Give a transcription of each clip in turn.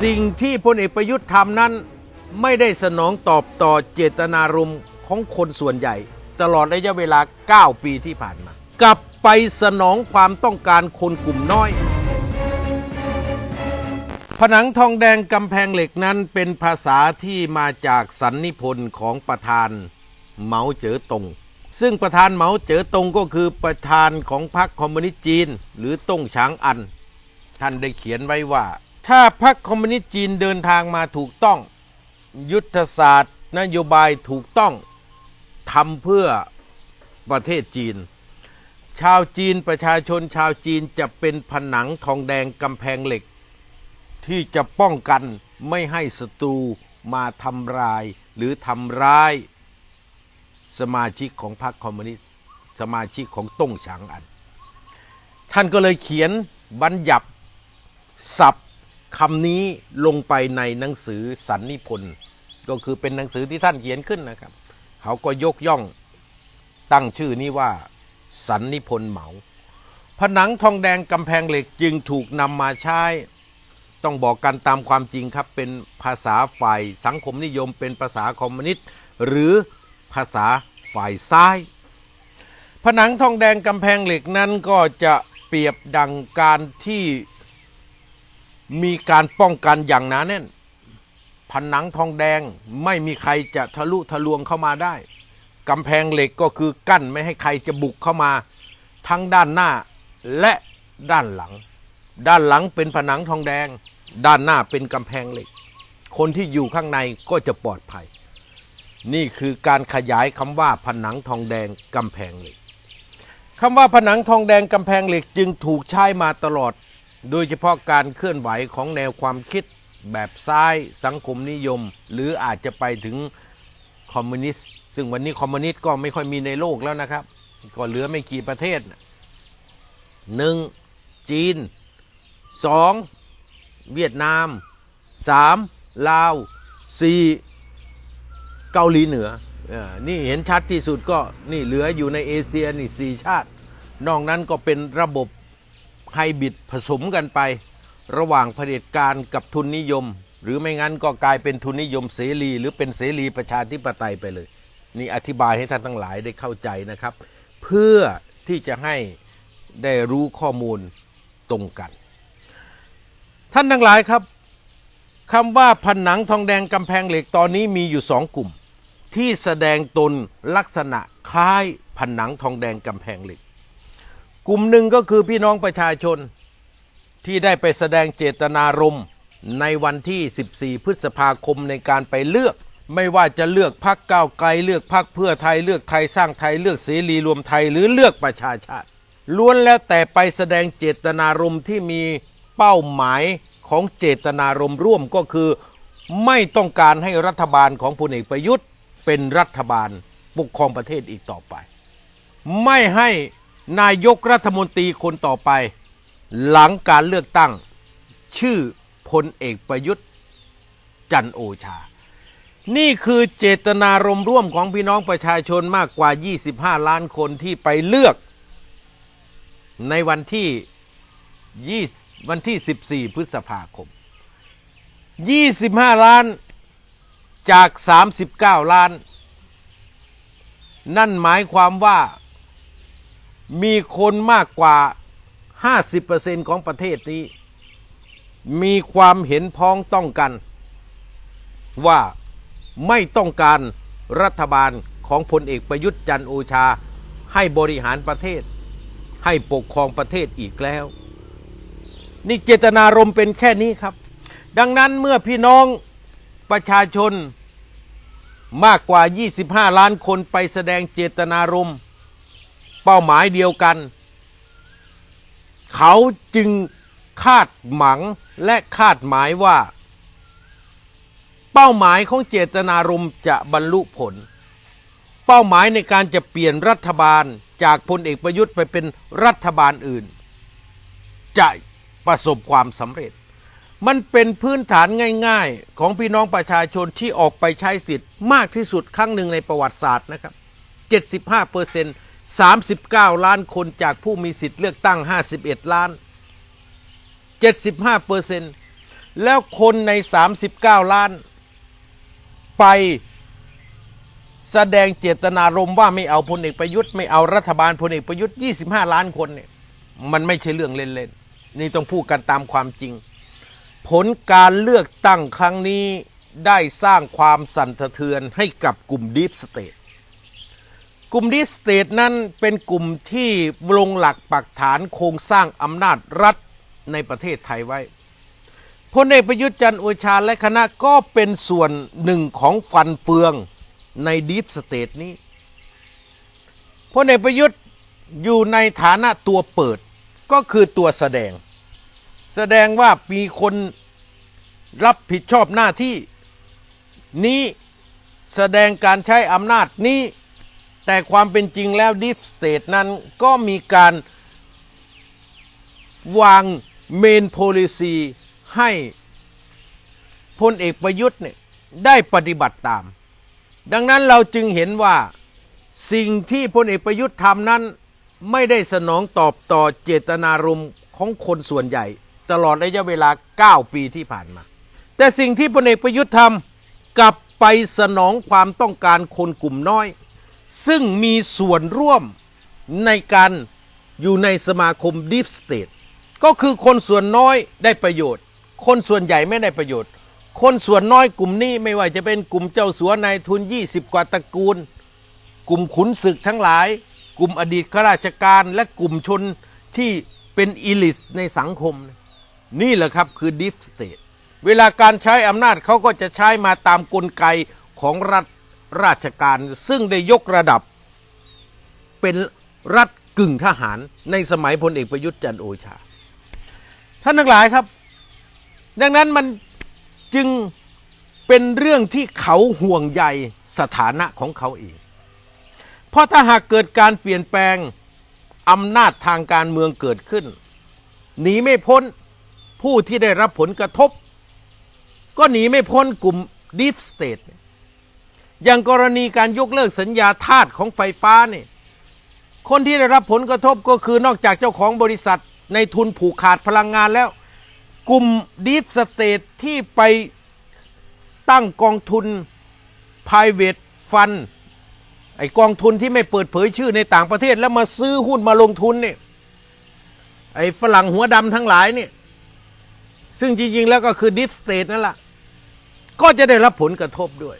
สิ่งที่พลเอกประยุทธ์ทำนั้น ไม่ได้สนองตอบต่อเจตนารมณ์ของคนส่วนใหญ่ ตลอดระยะเวลา 9 ปีที่ผ่านมา กลับไปสนองความต้องการคนกลุ่มน้อย ผนังทองแดงกำแพงเหล็กนั้นเป็นภาษาที่มาจากสันนิพนธ์ของประธานเหมาเจ๋อตงซึ่งประธานเหมาเจ๋อตงก็คือประธานของพรรคคอมมิวนิสต์จีน หรือต้งฉางอัน ท่านได้เขียนไว้ว่า ถ้าพรรคคอมมิวนิสต์จีนเดินทางมาถูกต้อง ยุทธศาสตร์ นโยบายถูกต้องทำเพื่อประเทศจีน ชาวจีนประชาชนชาวจีนจะเป็นผนังทองแดงกำแพงเหล็ก ที่จะป้องกันไม่ให้ศัตรูมาทำลายหรือทำร้ายสมาชิกของพรรคคอมมิวนิสต์สมาชิกของต้งฉางอัน ท่านก็เลยเขียนบัญญัติศัพท์ คำนี้ลงไปในหนังสือสันนิพนธ์ก็คือเป็นหนังสือที่ท่านเขียนขึ้นนะครับ เขาก็ยกย่องตั้งชื่อนี้ว่า สันนิพนธ์เหมา ผนังทองแดงกำแพงเหล็กจึงถูกนำมาใช้ ต้องบอกกันตามความจริงครับ เป็นภาษาฝ่ายสังคมนิยม เป็นภาษาคอมมิวนิสต์หรือภาษาฝ่ายซ้าย ผนังทองแดงกำแพงเหล็กนั้นก็จะเปรียบดังการที่ มีการป้องกันอย่างหนาแน่น ผนังทองแดงไม่มีใครจะทะลุทะลวงเข้ามาได้กำแพงเหล็กก็คือกั้นไม่ให้ใครจะบุกเข้ามา ทั้งด้านหน้าและด้านหลัง ด้านหลังเป็นผนังทองแดง ด้านหน้าเป็นกำแพงเหล็ก คนที่อยู่ข้างในก็จะปลอดภัย นี่คือการขยายคำว่าผนังทองแดงกำแพงเหล็กคำว่าผนังทองแดงกำแพงเหล็กจึงถูกใช้มาตลอด โดยเฉพาะการเคลื่อนไหวของแนวความคิดแบบซ้ายสังคมนิยม หรืออาจจะไปถึงคอมมิวนิสต์ซึ่งวันนี้คอมมิวนิสต์ก็ไม่ค่อยมีในโลกแล้วนะครับ ก็เหลือไม่กี่ประเทศหนึ่งจีนสองเวียดนามสามลาวสี่เกาหลีเหนือออนี่เห็นชัดที่สุดก็นี่เหลืออยู่ในเอเชียนี่สี่ชาติ นอกนั้นก็เป็นระบบ ไฮบริดผสมกันไป ระหว่างเผด็จการกับทุนนิยม หรือไม่งั้นก็กลายเป็นทุนนิยมเสรี หรือเป็นเสรีประชาธิปไตยไปเลย นี่อธิบายให้ท่านทั้งหลายได้เข้าใจนะครับ เพื่อที่จะให้ได้รู้ข้อมูลตรงกัน ท่านทั้งหลายครับคำว่าผนังทองแดงกำแพงเหล็กตอนนี้มีอยู่สองกลุ่ม ที่แสดงตนลักษณะคล้ายผนังทองแดงกำแพงเหล็ก กลุ่มหนึ่งก็คือพี่น้องประชาชนที่ได้ไปแสดงเจตนารมณ์ในวันที่ 14 พฤษภาคมในการไปเลือก ไม่ว่าจะเลือกพักก้าวไกลเลือกพักเพื่อไทยเลือกไทยสร้างไทยเลือกเสรีรวมไทยหรือเลือกประชาชาติล้วนแล้วแต่ไปแสดงเจตนารมณ์ที่มีเป้าหมายของเจตนารมณ์ร่วมก็คือ ไม่ต้องการให้รัฐบาลของพลเอกประยุทธ์ เป็นรัฐบาลปกครองประเทศอีกต่อไป ไม่ให้ นายกรัฐมนตรีคนต่อไป หลังการเลือกตั้ง ชื่อพลเอกประยุทธ์จันโอชา นี่คือเจตนารมณ์ร่วมของพี่น้องประชาชนมากกว่า 25 ล้านคนที่ไปเลือก ในวันที่ 20 วันที่ 14 พฤษภาคม 25 ล้านจาก 39 ล้าน นั่นหมายความว่า มีคนมากกว่า 50%ของประเทศนี้ มีความเห็นพ้องต้องกัน ว่าไม่ต้องการรัฐบาลของพลเอกประยุทธ์จันโอชา ให้บริหารประเทศ ให้ปกครองประเทศอีกแล้ว นี่เจตนารมณ์เป็นแค่นี้ครับ ดังนั้นเมื่อพี่น้องประชาชนมากกว่า 25 ล้านคนไปแสดงเจตนารมณ์ เป้าหมายเดียวกัน เขาจึงคาดหมังและคาดหมายว่า เป้าหมายของเจตนารมณ์จะบรรลุผล เป้าหมายในการจะเปลี่ยนรัฐบาลจากพลเอกประยุทธ์ไปเป็นรัฐบาลอื่น จะประสบความสำเร็จ มันเป็นพื้นฐานง่าย ๆ ของพี่น้องประชาชนที่ออกไปใช้สิทธิ์มากที่สุดครั้งหนึ่งในประวัติศาสตร์นะครับ75เปอร์เซ็นต์ 39 ล้านคนจากผู้มีสิทธิ์เลือกตั้ง 51 ล้าน 75เปอร์เซ็นต์แล้วคนใน 39 ล้าน ไปแสดงเจตนารมณ์ว่าไม่เอาพลเอกประยุทธ์ไม่เอารัฐบาลพลเอกประยุทธ์ 25 ล้านคนเนี่ยมันไม่ใช่เรื่องเล่นๆ นี่ต้องพูดกันตามความจริง ผลการเลือกตั้งครั้งนี้ได้สร้างความสั่นสะเทือนให้กับกลุ่มดีฟสเตท กลุ่มดิสเตทนั้นเป็นกลุ่มที่ลงหลักปักฐานโครงสร้างอำนาจรัฐในประเทศไทยไว้พลเอกประยุทธ์จันทร์โอชาและคณะก็เป็นส่วนหนึ่งของฟันเฟืองในดีฟสเตทนี้พลเอกประยุทธ์อยู่ในฐานะตัวเปิดก็คือตัวแสดง แสดงว่ามีคนรับผิดชอบหน้าที่นี้แสดงการใช้อำนาจนี้ แต่ความเป็นจริงแล้วดิฟสเตทนั้นก็มีการวางเมนโพลิซีให้พลเอกประยุทธ์เนี่ยได้ปฏิบัติตาม ดังนั้นเราจึงเห็นว่าสิ่งที่พลเอกประยุทธ์ทำนั้น ไม่ได้สนองตอบต่อเจตนารมณ์ของคนส่วนใหญ่ ตลอดระยะเวลา 9 ปีที่ผ่านมา แต่สิ่งที่พลเอกประยุทธ์ทำกลับไปสนองความต้องการคนกลุ่มน้อย ซึ่งมีส่วนร่วมในการอยู่ในสมาคมดีฟสเตทก็คือคนส่วนน้อยได้ประโยชน์ คนส่วนใหญ่ไม่ได้ประโยชน์ คนส่วนน้อยกลุ่มนี้ไม่ว่าจะเป็นกลุ่มเจ้าสัวนายทุน 20 กว่าตระกูล กลุ่มขุนศึกทั้งหลาย กลุ่มอดีตข้าราชการและกลุ่มชนที่เป็นอีลิทในสังคม นี่แหละครับคือดิฟสเตทเวลาการใช้อำนาจเขาก็จะใช้มาตามกลไกของรัฐ ราชการซึ่งได้ยกระดับ เป็นรัฐกึ่งทหารในสมัยพลเอกประยุทธ์จันโอชา ท่านทั้งหลายครับ ดังนั้นมันจึงเป็นเรื่องที่เขาห่วงใยสถานะของเขาเอง เพราะถ้าหากเกิดการเปลี่ยนแปลงอำนาจทางการเมืองเกิดขึ้น หนีไม่พ้นผู้ที่ได้รับผลกระทบ ก็หนีไม่พ้นกลุ่มดีฟสเตท อย่างกรณีการยกเลิกสัญญาทาสของไฟฟ้าเนี่ยคนที่ได้รับผลกระทบก็คือนอกจากเจ้าของบริษัทในทุนผูกขาดพลังงานแล้ว กลุ่มดีฟสเตทที่ไปตั้งกองทุน private fund ไอกองทุนที่ไม่เปิดเผยชื่อในต่างประเทศ แล้วมาซื้อหุ้นมาลงทุนเนี่ยไอฝรั่งหัวดำทั้งหลายเนี่ยซึ่งจริงๆแล้วก็คือดิฟสเตทนั่นแหละก็จะได้รับผลกระทบด้วย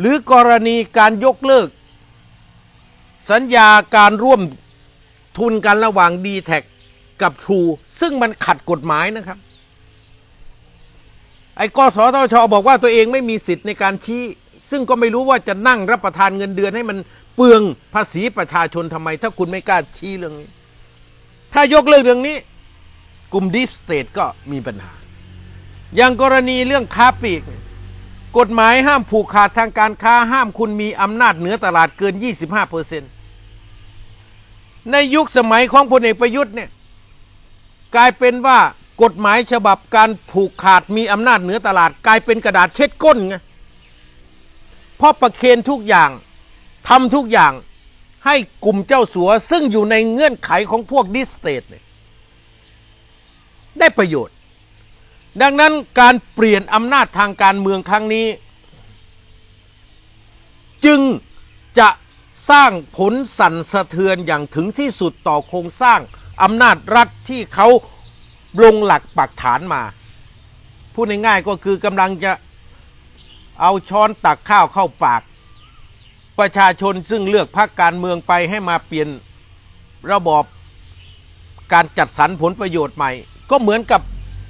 หรือกรณีการยกเลิก สัญญาการร่วมทุนกันระหว่าง d t แทกับทรูซึ่งมันขัดกฎหมายนะครับ ไอ้กสทชบอกว่าตัวเองไม่มีสิทธิ์ในการชี้ ซึ่งก็ไม่รู้ว่าจะนั่งรับประทานเงินเดือนให้มันเปลืองภาษีประชาชนทำไม ถ้าคุณไม่กล้าชี้เรื่องนี้ ถ้ายกเลิกเรื่องนี้ กลุ่มดีฟสเตทก็มีปัญหา อย่างกรณีเรื่องค้าปลีกเกฎหมายห้ามผูกขาดทางการค้าห้ามคุณมีอำนาจเหนือตลาดเกิน 25เปอร์เซ็นต์ในยุคสมัยของพลเอกประยุทธ์เนี่ยกลายเป็นว่ากฎหมายฉบับการผูกขาดมีอำนาจเหนือตลาด กลายเป็นกระดาษเช็ดก้นไงเพราะประเคนทุกอย่างทำทุกอย่างให้กลุ่มเจ้าสัว ซึ่งอยู่ในเงื่อนไขของพวกดิสเตทเนี่ยได้ประโยชน์ ดังนั้นการเปลี่ยนอำนาจทางการเมืองครั้งนี้ จึงจะสร้างผลสั่นสะเทือนอย่างถึงที่สุดต่อโครงสร้างอำนาจรัฐที่เขาลงหลักปักฐานมา พูดง่ายๆก็คือกำลังจะเอาช้อนตักข้าวเข้าปาก ประชาชนซึ่งเลือกพรรคการเมืองไปให้มาเปลี่ยนระบอบการจัดสรรผลประโยชน์ใหม่ ก็เหมือนกับ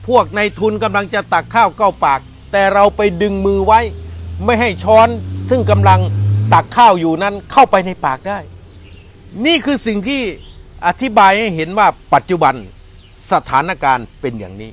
พวกในทุนกำลังจะตักข้าวเข้าปาก แต่เราไปดึงมือไว้ ไม่ให้ช้อนซึ่งกำลังตักข้าวอยู่นั้นเข้าไปในปากได้ นี่คือสิ่งที่อธิบายให้เห็นว่าปัจจุบันสถานการณ์เป็นอย่างนี้